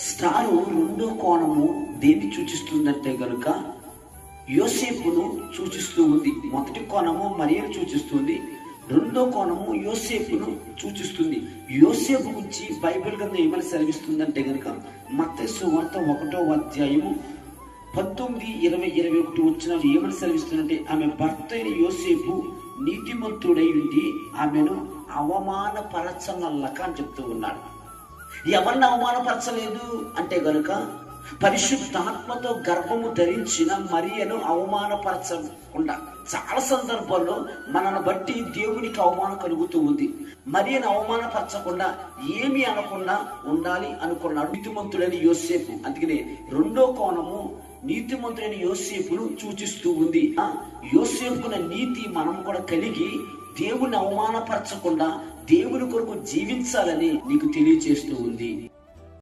Star రెండో కోణము దేన్ని సూచిస్తుందంటే గనుక యోసేపును సూచిస్తూ ఉంది. మొదటి కోణము మరియను సూచిస్తుంది. రెండో కోణము యోసేపును సూచిస్తుంది. యోసేపు గురించి బైబిల్ కింద ఏమని సెలవిస్తుందంటే గనుక మత్స్సు వార్త ఒకటో అధ్యాయము పంతొమ్మిది ఇరవై ఇరవై ఒకటి వచ్చిన ఏమని సెలవిస్తుందంటే ఆమె భర్త అయిన యోసేపు నీతిమంతుడై ఉండి ఆమెను అవమానపరచనల్లక అని చెప్తూ ఉన్నాడు. ఎవరిని అవమానపరచలేదు? అంటే గనుక పరిశుద్ధాత్మతో గర్భము ధరించిన మరియను అవమానపరచకుండా. చాలా సందర్భాల్లో మనను బట్టి దేవునికి అవమానం కలుగుతూ ఉంది. మరియను అవమానపరచకుండా ఏమి అనకుండా ఉండాలి అనుకున్నాడు నీతిమంతుడైన యోసేపు. అందుకనే రెండో కోణము నీతిమంతుడైన యోసేపును సూచిస్తూ ఉంది. ఆ యోసేపున నీతి మనం కూడా కలిగి దేవుని అవమానపరచకుండా దేవుని కొరకు జీవించాలని నీకు తెలియజేస్తూ ఉంది.